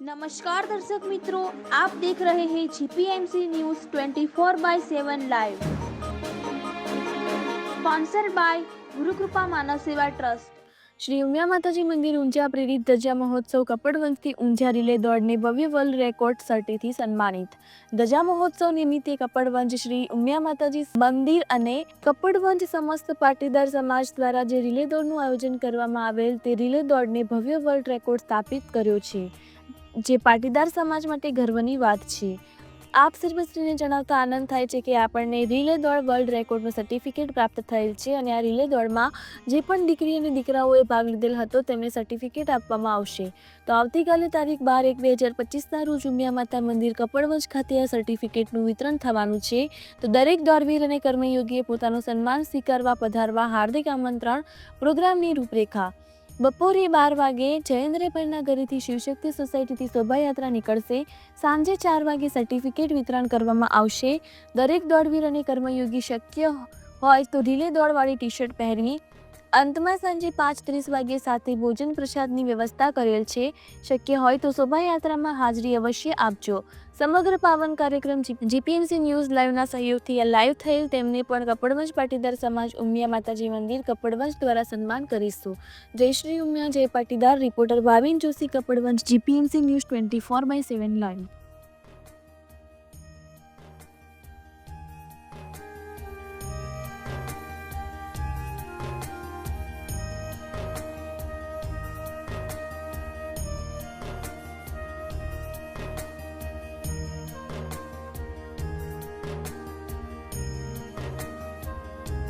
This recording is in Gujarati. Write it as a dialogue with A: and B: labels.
A: નમસ્કાર દર્શક મિત્રો, આપ દેખ રહે હૈ GPMC news 24 by 7 live sponsor by Gurukripa Manav Seva trust
B: Shri Umiya માતાજી મંદિર ઊંઝા પ્રેરિત ધજા મહોત્સવ કપડવંશથી ઊંઝા રિલે દોડને ભવ્ય વર્લ્ડ રેકોર્ડ સર્ટીથી સન્માનિત. ધજા મહોત્સવ નિમિત્તે કપડવંજ શ્રી ઉમિયા માતાજી મંદિર અને કપડવંજ સમસ્ત પાટીદાર સમાજ દ્વારા જે રિલે દોડનું આયોજન કરવામાં આવેલ તે રિલે દોડને ભવ્ય વર્લ્ડ રેકોર્ડ સ્થાપિત કર્યો છે. જે પાટીદાર સમાજ માટે ગર્વની વાત છે. આપ સર્વશ્રીને જણાવતા આનંદ થાય છે કે આપણને રિલે દોડ વર્લ્ડ રેકોર્ડનું સર્ટિફિકેટ પ્રાપ્ત થયેલ છે અને આ રિલે દોડમાં જે પણ દીકરી અને દીકરાઓએ ભાગ લીધેલ હતો, તેમને સર્ટિફિકેટ આપવામાં આવશે. તો આવતીકાલે તારીખ બાર એક બે હજાર પચીસના રોજ ઉમિયા માતા મંદિર કપડવંજ ખાતે આ સર્ટિફિકેટનું વિતરણ થવાનું છે. તો દરેક દોડવીર અને કર્મયોગીએ પોતાનું સન્માન સ્વીકારવા, પધારવા, હાર્દિક આમંત્રણ, પ્રોગ્રામની રૂપરેખા બપોરે બાર વાગે જયેન્દ્રભાઈના ઘરેથી શિવશક્તિ સોસાયટીથી શોભાયાત્રા નીકળશે. સાંજે ચાર વાગે સર્ટિફિકેટ વિતરણ કરવામાં આવશે. દરેક દોડવીર અને કર્મયોગી શક્ય હોય તો રિલે દોડવાળી ટી શર્ટ પહેરવી અંતમાં સાંજે પાંચ ત્રીસ વાગ્યે સાથે ભોજન પ્રસાદની વ્યવસ્થા કરેલ છે. શક્ય હોય તો શોભાયાત્રામાં હાજરી અવશ્ય આપજો. સમગ્ર પાવન કાર્યક્રમ જીપીએમસી ન્યૂઝ લાઈવના સહયોગથી લાઈવ થયેલ તેમને પણ કપડવંજ પાટીદાર સમાજ ઉમિયા માતાજી મંદિર કપડવંશ દ્વારા સન્માન કરીશું. જય શ્રી ઉમિયા, જય Patidar, reporter Bhavin Joshi, Kapadvanj, GPMC news twenty four by seven live.